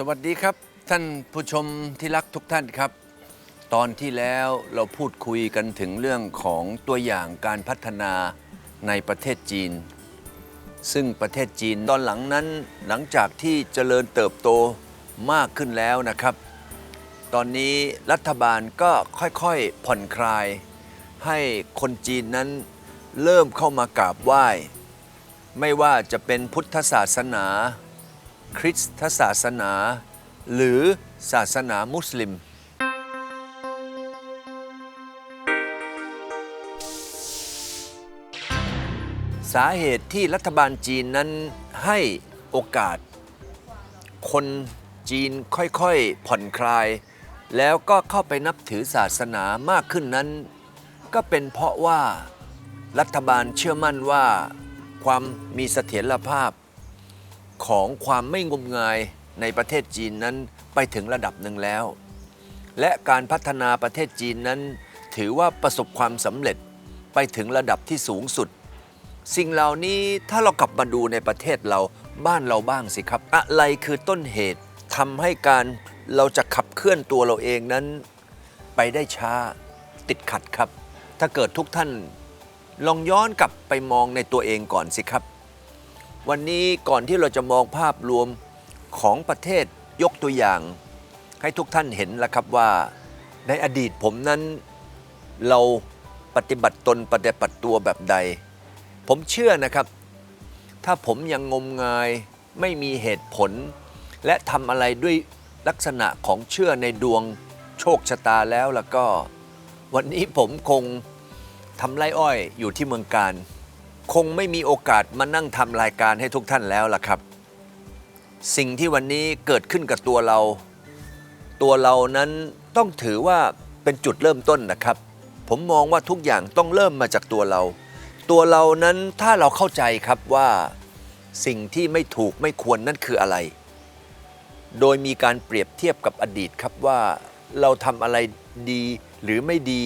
สวัสดีครับ ท่านผู้ชมที่รักทุกท่านครับ ตอนที่แล้วเราพูดคุยกันถึงเรื่องของตัวอย่างการพัฒนาในประเทศจีน ซึ่งประเทศจีนตอนหลังนั้นหลังจากที่เจริญเติบโตมากขึ้นแล้วนะครับ ตอนนี้รัฐบาลก็ค่อยๆผ่อนคลาย ให้คนจีนนั้นเริ่มเข้ามากราบไหว้ ไม่ว่าจะเป็นพุทธศาสนา คริสตศาสนา หรือศาสนามุสลิม สาเหตุที่รัฐบาลจีนนั้นให้โอกาส คนจีนค่อยๆผ่อนคลาย แล้วก็เข้าไปนับถือศาสนามากขึ้นนั้น ก็เป็นเพราะว่ารัฐบาลเชื่อมั่นว่า ความมีเสถียรภาพ ของความไม่งมงายในประเทศจีนนั้นไปถึงระดับหนึ่งแล้ว และการพัฒนาประเทศจีนนั้น ถือว่าประสบความสำเร็จไปถึงระดับที่สูงสุด สิ่งเหล่านี้ถ้าเรากลับมาดูในประเทศเราบ้านเราบ้างสิครับ อะไรคือต้นเหตุทำให้การเราจะขับเคลื่อนตัวเราเองนั้น ไปได้ช้าติดขัดครับ ถ้าเกิดทุกท่านลองย้อนกลับไปมองในตัวเองก่อนสิครับ วันนี้ก่อนที่เราจะมองภาพรวมของประเทศยกตัวอย่าง ให้ทุกท่านเห็นแล้วครับว่า ในอดีตผมนั้นเราปฏิบัติตนปฏิบัติตัวแบบใด ผมเชื่อนะครับ ถ้าผมยังงมงายไม่มีเหตุผล และทำอะไรด้วยลักษณะของเชื่อในดวงโชคชะตาแล้วแล้วก็ วันนี้ผมคงทำไรอ้อยอยู่ที่เมืองการ คงไม่มีโอกาสมานั่งทำรายการให้ทุกท่านแล้วล่ะครับ สิ่งที่วันนี้เกิดขึ้นกับตัวเรา ตัวเรานั้นต้องถือว่าเป็นจุดเริ่มต้นนะครับ ผมมองว่าทุกอย่างต้องเริ่มมาจากตัวเรา ตัวเรานั้นถ้าเราเข้าใจครับว่าสิ่งที่ไม่ถูกไม่ควรนั่นคืออะไร โดยมีการเปรียบเทียบกับอดีตครับว่าเราทำอะไรดีหรือไม่ดี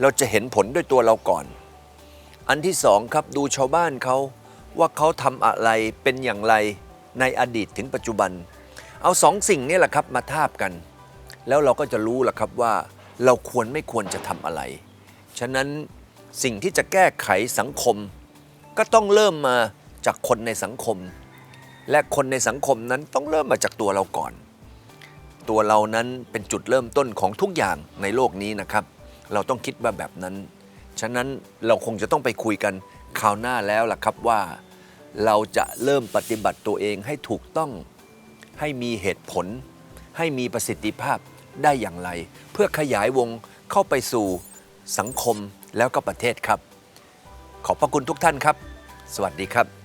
เราจะเห็นผลด้วยตัวเราก่อน อันที่สองครับดูชาวบ้านเขาว่าเขาทำอะไรเป็นอย่างไรในอดีตถึงปัจจุบัน เอาสองสิ่งนี้แหละครับมาทาบกัน แล้วเราก็จะรู้แหละครับว่า เราควรไม่ควรจะทำอะไร ฉะนั้นสิ่งที่จะแก้ไขสังคม ก็ต้องเริ่มมาจากคนในสังคม และคนในสังคมนั้นต้องเริ่มมาจากตัวเราก่อน ตัวเรานั้นเป็นจุดเริ่มต้นของทุกอย่างในโลกนี้นะครับ เราต้องคิดว่าแบบนั้น ฉะนั้นเราคงจะต้องไปคุยกันคราวหน้าแล้วล่ะครับว่า เราจะเริ่มปฏิบัติตัวเองให้ถูกต้องให้มีเหตุผล ให้มีประสิทธิภาพได้อย่างไร เพื่อขยายวงเข้าไปสู่สังคมแล้วก็ประเทศครับ ขอบพระคุณทุกท่านครับ สวัสดีครับ